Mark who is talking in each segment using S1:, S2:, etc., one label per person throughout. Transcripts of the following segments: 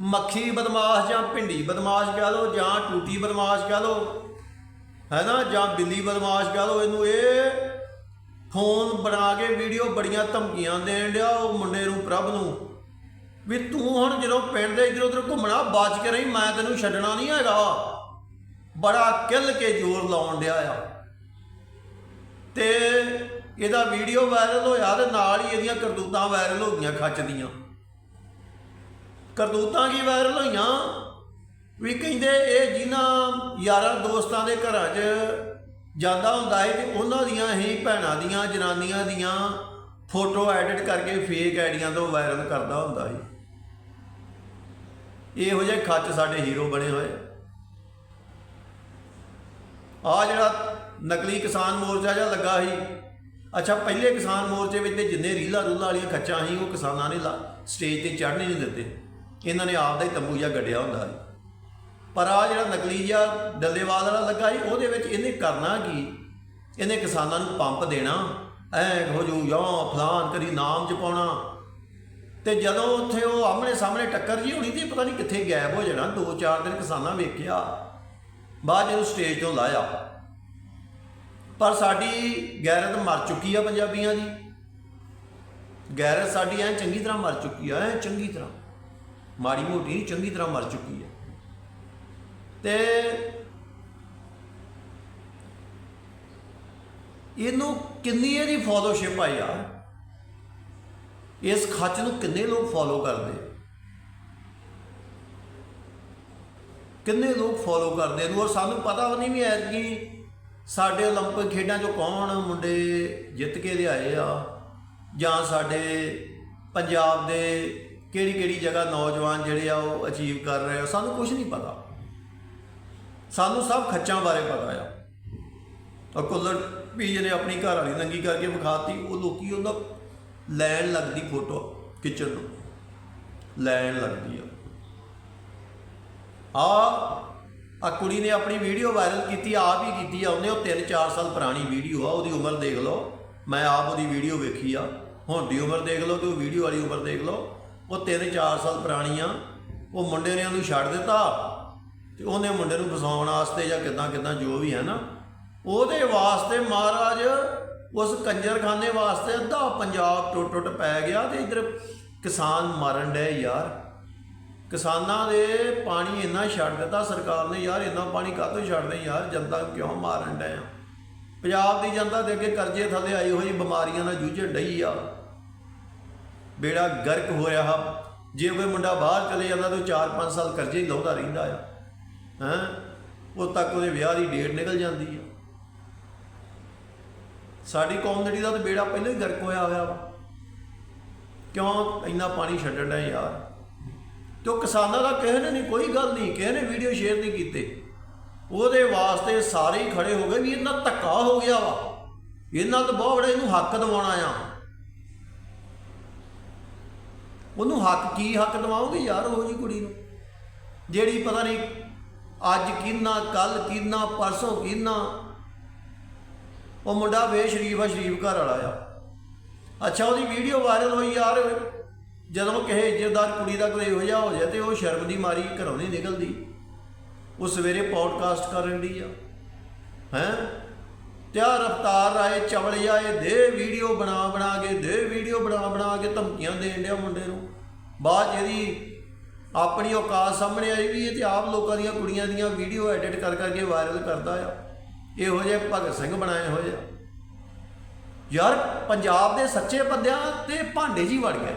S1: ਮੱਖੀ ਬਦਮਾਸ਼ ਜਾਂ ਭਿੰਡੀ ਬਦਮਾਸ਼ ਕਹਿ ਲਓ ਜਾਂ ਟੂਟੀ ਬਦਮਾਸ਼ ਕਹਿ ਲਓ, ਹੈ ਨਾ? ਜਾਂ ਬਿੱਲੀ ਬਦਮਾਸ਼ ਕਹਿ ਲਓ, ਇਹਨੂੰ ਇਹ ਫੋਨ ਬਣਾ ਕੇ ਵੀਡੀਓ ਬੜੀਆਂ ਧਮਕੀਆਂ ਦੇਣ ਡਿਆ ਉਹ ਮੁੰਡੇ ਨੂੰ, ਪ੍ਰਭ ਨੂੰ। ਵੀ ਤੂੰ ਹੁਣ ਜਦੋਂ ਪਿੰਡ ਦੇ ਇਧਰ ਉਧਰ ਘੁੰਮਣਾ, ਬਚ ਕੇ ਰਹੀ, ਮੈਂ ਤੈਨੂੰ ਛੱਡਣਾ ਨਹੀਂ ਹੈਗਾ। ਬੜਾ ਕਿੱਲ ਕੇ ਜ਼ੋਰ ਲਾਉਣ ਡਿਆ ਆ। ਤੇ ਇਹਦਾ ਵੀਡੀਓ ਵਾਇਰਲ ਹੋਇਆ ਤੇ ਨਾਲ ਹੀ ਇਹਦੀਆਂ ਕਰਤੂਤਾਂ ਵਾਇਰਲ ਹੋ ਗਈਆਂ, ਖੱਚ ਦੀਆਂ। ਕਰਤੂਤਾਂ ਕੀ ਵਾਇਰਲ ਹੋਈਆਂ? ਵੀ ਕਹਿੰਦੇ ਇਹ ਜਿਨ੍ਹਾਂ ਯਾਰਾਂ ਦੋਸਤਾਂ ਦੇ ਘਰਾਂ 'ਚ ਜਾਂਦਾ ਹੁੰਦਾ ਹੈ ਤੇ ਉਹਨਾਂ ਦੀਆਂ ਹੀ ਭੈਣਾਂ ਦੀਆਂ, ਜਨਾਨੀਆਂ ਦੀਆਂ ਫੋਟੋ ਐਡਿਟ ਕਰਕੇ ਫੇਕ ਆਈਡੀਆਂ ਤੋਂ ਵਾਇਰਲ ਕਰਦਾ ਹੁੰਦਾ ਸੀ। ਇਹੋ ਜਿਹੇ ਖੱਚ ਸਾਡੇ ਹੀਰੋ ਬਣੇ ਹੋਏ। ਆ ਜਿਹੜਾ ਨਕਲੀ ਕਿਸਾਨ ਮੋਰਚਾ ਜਿਹਾ ਲੱਗਾ ਸੀ। ਅੱਛਾ, ਪਹਿਲੇ ਕਿਸਾਨ ਮੋਰਚੇ ਵਿੱਚ ਤੇ ਜਿੰਨੇ ਰੀਲਾ ਰੂਲਾ ਵਾਲੀਆਂ ਖੱਚਾਂ ਸੀ, ਉਹ ਕਿਸਾਨਾਂ ਨੇ ਲਾ- ਸਟੇਜ ਤੇ ਚੜ੍ਹਨ ਹੀ ਨਹੀਂ ਦਿੱਤੇ। ਇਹਨਾਂ ਨੇ ਆਪ ਦਾ ਹੀ ਤੰਬੂ ਜਿਹਾ ਗੱਡਿਆ ਹੁੰਦਾ ਸੀ। ਪਰ ਆ ਜਿਹੜਾ ਨਕਲੀ ਜਿਹਾ ਡੱਲੇਵਾਲ ਵਾਲਾ ਲੱਗਾ ਸੀ, ਉਹਦੇ ਵਿੱਚ ਇਹਨੇ ਕਰਨਾ ਕੀ? ਇਹਨੇ ਕਿਸਾਨਾਂ ਨੂੰ ਪੰਪ ਦੇਣਾ, ਐ ਹੋ ਜੂ ਜਾਂ ਫਲਾਨ ਕਰੀ ਨਾਮ ਜਪਾਉਣਾ। ਤੇ ਜਦੋਂ ਉੱਥੇ ਉਹ ਆਮਣੇ ਸਾਹਮਣੇ ਟੱਕਰ ਜੀ ਹੋਣੀ ਤੇ ਪਤਾ ਨਹੀਂ ਕਿੱਥੇ ਗਾਇਬ ਹੋ ਜਾਣਾ ਦੋ ਚਾਰ ਦਿਨ ਕਿਸਾਨਾਂ ਵੇਖਿਆ। ਬਾਅਦ ਜਦੋਂ ਸਟੇਜ ਤੋਂ ਲਾਇਆ। ਪਰ ਸਾਡੀ ਗੈਰਤ ਮਰ ਚੁੱਕੀ ਆ ਪੰਜਾਬੀਆਂ ਦੀ। ਗੈਰਤ ਸਾਡੀ ਐ ਚੰਗੀ ਤਰ੍ਹਾਂ ਮਰ ਚੁੱਕੀ ਆ, ਐ ਚੰਗੀ ਤਰ੍ਹਾਂ। ਮਾੜੀ ਮੋਟੀ ਨਹੀਂ ਚੰਗੀ ਤਰ੍ਹਾਂ ਮਰ ਚੁੱਕੀ ਹੈ ਤੇ ਇਹਨੂੰ ਕਿੰਨੀ ਇਹਦੀ ਫੋਲੋਸ਼ਿਪ ਆ ਯਾਰ ਇਸ ਖੱਚ ਨੂੰ ਕਿੰਨੇ ਲੋਕ ਫੋਲੋ ਕਰਦੇ ਕਿੰਨੇ ਲੋਕ ਫੋਲੋ ਕਰਦੇ ਨੂੰ ਔਰ ਸਾਨੂੰ ਪਤਾ ਵੀ ਨਹੀਂ ਵੀ ਐਤਕੀ ਸਾਡੇ 올림픽 ਖੇਡਾਂ ਚੋਂ ਕੌਣ ਮੁੰਡੇ ਜਿੱਤ ਕੇ ਲਿਆਏ ਆ ਜਾਂ ਸਾਡੇ ਪੰਜਾਬ ਦੇ ਕਿਹੜੀ ਕਿਹੜੀ ਜਗ੍ਹਾ ਨੌਜਵਾਨ ਜਿਹੜੇ ਆ ਉਹ ਅਚੀਵ ਕਰ ਰਹੇ ਆ, ਸਾਨੂੰ ਕੁਝ ਨਹੀਂ ਪਤਾ। ਸਾਨੂੰ ਸਭ ਖੱਚਾਂ ਬਾਰੇ ਪਤਾ ਆ। ਔਰ ਕੁੱਲਰ ਵੀ ਨੇ ਆਪਣੀ ਘਰ ਵਾਲੀ ਨੰਗੀ ਕਰਕੇ ਵਿਖਾਤੀ, ਉਹ ਲੋਕੀ ਉਹਦਾ ਲੈਣ ਲੱਗਦੀ ਫੋਟੋ ਖਿੱਚਣ ਨੂੰ। ਲੈਣ ਲੱਗਦੀ ਆ। ਆ ਆ ਕੁੜੀ ਨੇ ਆਪਣੀ ਵੀਡੀਓ ਵਾਇਰਲ ਕੀਤੀ, ਆਪ ਹੀ ਕੀਤੀ ਆ। ਉਹਨੇ ਉਹ 3-4 ਸਾਲ ਪੁਰਾਣੀ ਵੀਡੀਓ ਆ, ਉਹਦੀ ਉਮਰ ਦੇਖ ਲਓ। ਮੈਂ ਆਪ ਉਹਦੀ ਵੀਡੀਓ ਵੇਖੀ ਆ। ਹੁਣ ਦੀ ਉਮਰ ਦੇਖ ਲਓ ਤੇ ਉਹ ਵੀਡੀਓ ਵਾਲੀ ਉਮਰ ਦੇਖ ਲਓ। ਉਹ 3-4 ਸਾਲ ਪੁਰਾਣੀ ਆ ਉਹ ਮੁੰਡੇ ਨੇ ਉਹਨੂੰ ਛੱਡ ਦਿੱਤਾ ਤੇ ਉਹਨੇ ਮੁੰਡੇ ਨੂੰ ਫਸਾਉਣ ਵਾਸਤੇ ਜਾਂ ਕਿਦਾਂ ਕਿਦਾਂ ਜੋ ਵੀ ਹੈ ਨਾ, ਉਹਦੇ ਵਾਸਤੇ ਮਹਾਰਾਜ ਉਸ ਕੰਜਰਖਾਨੇ ਵਾਸਤੇ ਅੱਧਾ ਪੰਜਾਬ ਟੁੱਟ ਟੁੱਟ ਪੈ ਗਿਆ ਤੇ ਇਧਰ ਕਿਸਾਨ ਮਰਨ ਡਏ ਯਾਰ। ਕਿਸਾਨਾਂ ਦੇ ਪਾਣੀ ਇੰਨਾ ਛੱਡ ਦਿੱਤਾ, ਸਰਕਾਰ ਨੇ ਯਾਰ ਇੰਨਾ ਪਾਣੀ ਕਾਹਤੋਂ ਛੱਡਦੇ ਯਾਰ, ਜਨਤਾ ਨੂੰ ਕਿਉਂ ਮਾਰਨ ਡਏ ਆ? ਪੰਜਾਬ ਦੀ ਜਨਤਾ ਦੇ ਅੱਗੇ ਕਰਜ਼ੇ ਥੱਲੇ ਆਈ ਹੋਈ, ਬਿਮਾਰੀਆਂ ਨਾਲ ਜੂਝਣ ਡਈ ਆ। ਬੇੜਾ ਗਰਕ ਹੋ ਰਿਹਾ ਜੇ ਕੋਈ ਮੁੰਡਾ ਬਾਹਰ ਚਲੇ ਜਾਂਦਾ ਤਾਂ 4-5 ਸਾਲ ਕਰਜ਼ੇ ਹੀ ਲਾਉਂਦਾ ਰਹਿੰਦਾ ਆ। ਹੈਂ? ਉਦੋਂ ਤੱਕ ਉਹਦੇ ਵਿਆਹ ਦੀ ਡੇਟ ਨਿਕਲ ਜਾਂਦੀ ਆ। ਸਾਡੀ ਕੌਮਨਿਟੀ ਦਾ ਤਾਂ ਬੇੜਾ ਪਹਿਲਾਂ ਹੀ ਗਰਕ ਹੋਇਆ ਹੋਇਆ ਵਾ। ਕਿਉਂ ਇੰਨਾ ਪਾਣੀ ਛੱਡਣ ਦਾ ਯਾਰ? ਤੇ ਉਹ ਕਿਸਾਨਾਂ ਦਾ ਕਿਸੇ ਨੇ ਨਹੀਂ, ਕੋਈ ਗੱਲ ਨਹੀਂ, ਕਿਸੇ ਨੇ ਵੀਡੀਓ ਸ਼ੇਅਰ ਨਹੀਂ ਕੀਤੇ। ਉਹਦੇ ਵਾਸਤੇ ਸਾਰੇ ਹੀ ਖੜੇ ਹੋ ਗਏ ਵੀ ਇਹਨਾਂ ਧੱਕਾ ਹੋ ਗਿਆ ਵਾ। ਇਹਨਾਂ ਤੋਂ ਬਹੁਤ ਬੜਾ ਇਹਨੂੰ ਹੱਕ ਦਿਵਾਉਣਾ ਆ। ਉਹਨੂੰ ਹੱਕ ਕੀ, ਹੱਕ ਦਿਵਾਓਗੇ ਯਾਰ ਉਹ ਜੀ ਕੁੜੀ ਨੂੰ? ਜਿਹੜੀ ਪਤਾ ਨਹੀਂ ਅੱਜ ਕਿੰਨਾ ਕੱਲ ਕਿੰਨਾ, ਪਰਸੋਂ ਕਿੰਨਾ। ਉਹ ਮੁੰਡਾ ਵੇ ਸ਼ਰੀਫ ਆ, ਸ਼ਰੀਫ ਘਰ ਵਾਲਾ ਆ। ਅੱਛਾ, ਉਹਦੀ ਵੀਡੀਓ ਵਾਇਰਲ ਹੋਈ ਯਾਰ। ਜਦੋਂ ਕਿਸੇ ਇੱਜ਼ਤਦਾਰ ਕੁੜੀ ਦਾ ਕੋਈ ਇਹੋ ਜਿਹਾ ਹੋ ਜਾਏ ਤੇ ਉਹ ਸ਼ਰਮ ਦੀ ਮਾਰੀ ਘਰੋਂ ਨਹੀਂ ਨਿਕਲਦੀ। ਉਹ ਸਵੇਰੇ ਪੌਡਕਾਸਟ ਕਰਨ ਦੀ ਆ। ਹੈ? ਤੇ ਰਫਤਾਰ ਆਏ ਚਵਲਿਆ ਇਹ ਦੇ ਵੀਡੀਓ ਬਣਾ ਬਣਾ ਕੇ, ਦੇ ਵੀਡੀਓ ਬਣਾ ਬਣਾ ਕੇ ਧਮਕੀਆਂ ਦੇਣ ਡਿਆ ਮੁੰਡੇ ਨੂੰ। ਬਾਅਦ ਇਹਦੀ ਆਪਣੀ ਔਕਾਤ ਸਾਹਮਣੇ ਆਈ ਵੀ ਇਹ ਤੇ ਆਪ ਲੋਕਾਂ ਦੀਆਂ ਕੁੜੀਆਂ ਦੀਆਂ ਵੀਡੀਓ ਐਡਿਟ ਕਰ ਕਰਕੇ ਵਾਇਰਲ ਕਰਦਾ ਆ। ਇਹੋ ਜਿਹੇ ਭਗਤ ਸਿੰਘ ਬਣਾਏ ਹੋਏ ਆ। ਯਾਰ, ਪੰਜਾਬ ਦੇ ਸੱਚੇ ਬੰਦਿਆਂ ਤੇ ਭਾਂਡੇ ਜੀ ਵੜ ਗਏ।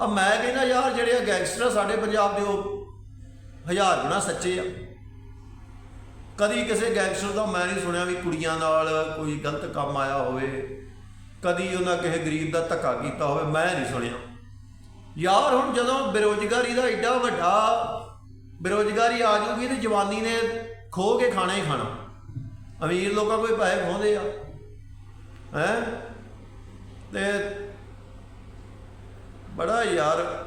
S1: ਆ ਮੈਂ ਕਹਿੰਦਾ, ਯਾਰ ਜਿਹੜੇ ਆ ਗੈਂਗਸਟਰ ਸਾਡੇ ਪੰਜਾਬ ਦੇ, ਉਹ ਹਜ਼ਾਰ ਗੁਣਾ ਸੱਚੇ ਆ। ਕਦੀ ਕਿਸੇ ਗੈਂਗਸਟਰ ਦਾ ਮੈਂ ਨਹੀਂ ਸੁਣਿਆ ਵੀ ਕੁੜੀਆਂ ਨਾਲ ਕੋਈ ਗਲਤ ਕੰਮ ਆਇਆ ਹੋਵੇ। ਕਦੀ ਉਹਨਾਂ ਕਿਸੇ ਗਰੀਬ ਦਾ ਧੱਕਾ ਕੀਤਾ ਹੋਵੇ, ਮੈਂ ਨਹੀਂ ਸੁਣਿਆ। ਯਾਰ, ਹੁਣ ਜਦੋਂ ਬੇਰੋਜ਼ਗਾਰੀ ਦਾ ਐਡਾ ਵੱਡਾ ਬੇਰੋਜ਼ਗਾਰੀ ਆ ਜੂਗੀ ਤੇ ਜਵਾਨੀ ਨੇ ਖੋ ਕੇ ਖਾਣਾ ਹੀ ਖਾਣਾ। ਅਮੀਰ ਲੋਕਾਂ ਕੋਈ ਪੈਸੇ ਖੋਹਦੇ ਆ। ਹੈ? ਤੇ ਬੜਾ ਯਾਰ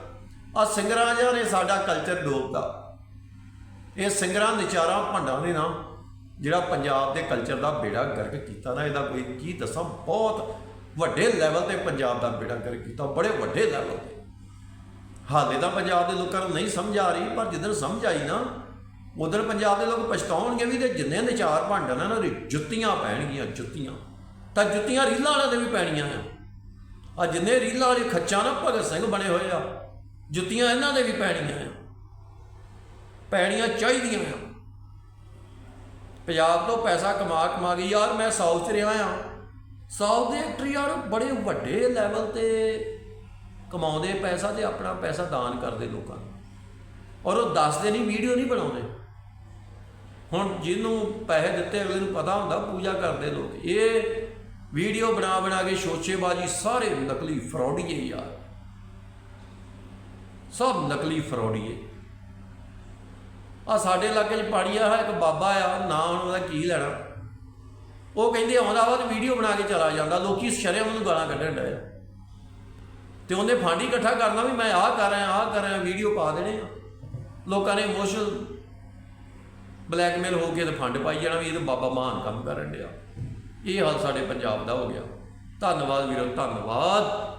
S1: ਆ ਸਿੰਗਰਾਂ ਜਿਹਾ ਨੇ ਸਾਡਾ ਕਲਚਰ ਡੋਬਦਾ। ਇਹ ਸਿੰਗਰਾਂ ਵਿਚਾਰਾਂ ਭੰਡਾਂ ਨੇ ਨਾ ਜਿਹੜਾ ਪੰਜਾਬ ਦੇ ਕਲਚਰ ਦਾ ਬੇੜਾ ਗਰਕ ਕੀਤਾ ਨਾ, ਇਹਦਾ ਕੋਈ ਕੀ ਦੱਸਾਂ? ਬਹੁਤ ਵੱਡੇ ਲੈਵਲ ਤੇ ਪੰਜਾਬ ਦਾ ਬੇੜਾ ਗਰਕ ਕੀਤਾ, ਬੜੇ ਵੱਡੇ ਲੈਵਲ ਤੇ। ਹਾਲੇ ਤਾਂ ਪੰਜਾਬ ਦੇ ਲੋਕਾਂ ਨੂੰ ਨਹੀਂ ਸਮਝ ਆ ਰਹੀ, ਪਰ ਜਿੱਦਣ ਸਮਝ ਆਈ ਨਾ ਉਧਰ ਪੰਜਾਬ ਦੇ ਲੋਕ ਪਛਤਾਉਣਗੇ ਵੀ ਤੇ ਜਿੰਨੇ ਦੇ ਚਾਰ ਭਾਂਡਣ ਨਾ ਜੁੱਤੀਆਂ ਪੈਣਗੀਆਂ, ਜੁੱਤੀਆਂ। ਤਾਂ ਜੁੱਤੀਆਂ ਰੀਲਾਂ ਵਾਲਿਆਂ ਦੇ ਵੀ ਪੈਣੀਆਂ ਆ। ਆ ਜਿੰਨੇ ਰੀਲਾਂ ਵਾਲੇ ਖੱਚਾ ਨਾ, ਭਗਤ ਸਿੰਘ ਬਣੇ ਹੋਏ ਆ, ਜੁੱਤੀਆਂ ਇਹਨਾਂ ਦੇ ਵੀ ਪੈਣੀਆਂ ਆ। ਪੈਣੀਆਂ ਚਾਹੀਦੀਆਂ ਆ। ਪੰਜਾਬ ਤੋਂ ਪੈਸਾ ਕਮਾ ਕਮਾ ਕੇ ਯਾਰ ਮੈਂ ਸਾਊਥ 'ਚ ਰਿਹਾ ਆ। ਸਾਊਥ ਦੇ ਐਕਟਰ ਯਾਰ ਬੜੇ ਵੱਡੇ ਲੈਵਲ ਤੇ ਕਮਾਉਂਦੇ ਪੈਸਾ ਤੇ ਆਪਣਾ ਪੈਸਾ ਦਾਨ ਕਰਦੇ ਲੋਕਾਂ ਨੂੰ। ਔਰ ਉਹ ਦੱਸਦੇ ਨਹੀਂ ਵੀਡੀਓ ਨਹੀਂ ਬਣਾਉਂਦੇ। ਹੁਣ ਜਿਹਨੂੰ ਪੈਸੇ ਦਿੱਤੇ ਅਗਲੇ ਨੂੰ ਪਤਾ ਹੁੰਦਾ, ਪੂਜਾ ਕਰਦੇ ਲੋਕ। ਇਹ ਵੀਡੀਓ ਬਣਾ ਬਣਾ ਕੇ ਸ਼ੋਸ਼ੇਬਾਜ਼ੀ ਸਾਰੇ ਨਕਲੀ ਫਰੌਡੀਏ ਯਾਰ। ਸਭ ਨਕਲੀ ਫਰੌਡੀਏ ਆ ਸਾਡੇ ਇਲਾਕੇ 'ਚ ਪਾੜੀ ਆ, ਇੱਕ ਬਾਬਾ ਆ, ਨਾਂ ਹੁਣ ਉਹਦਾ ਕੀ ਲੈਣਾ। ਉਹ ਕਹਿੰਦੇ ਆਉਂਦਾ ਵਾ ਤੇ ਵੀਡੀਓ ਬਣਾ ਕੇ ਚਲਾ ਜਾਂਦਾ, ਲੋਕੀ ਸ਼ਰਮ ਉਹਨੂੰ ਗਾਲਾਂ ਕੱਢਣ ਡਏ ਆ। ਤੇ ਉਹਨੇ ਫੰਡ ਹੀ ਇਕੱਠਾ ਕਰਨਾ ਵੀ ਮੈਂ ਆਹ ਕਰ ਰਿਹਾ, ਆਹ ਕਰ ਰਿਹਾ, ਵੀਡੀਓ ਪਾ ਦੇਣੇ ਆ। ਲੋਕਾਂ ਨੇ ਇਮੋਸ਼ਨਲ ਬਲੈਕਮੇਲ ਹੋ ਕੇ ਤੇ ਫੰਡ ਪਾਈ ਜਾਣਾ ਵੀ ਇਹ ਤਾਂ ਬਾਬਾ ਮਹਾਨ ਕੰਮ ਕਰਨ ਡਿਆ। ਇਹ ਹਾਲ ਸਾਡੇ ਪੰਜਾਬ ਦਾ ਹੋ ਗਿਆ। ਧੰਨਵਾਦ ਵੀਰੋ, ਧੰਨਵਾਦ।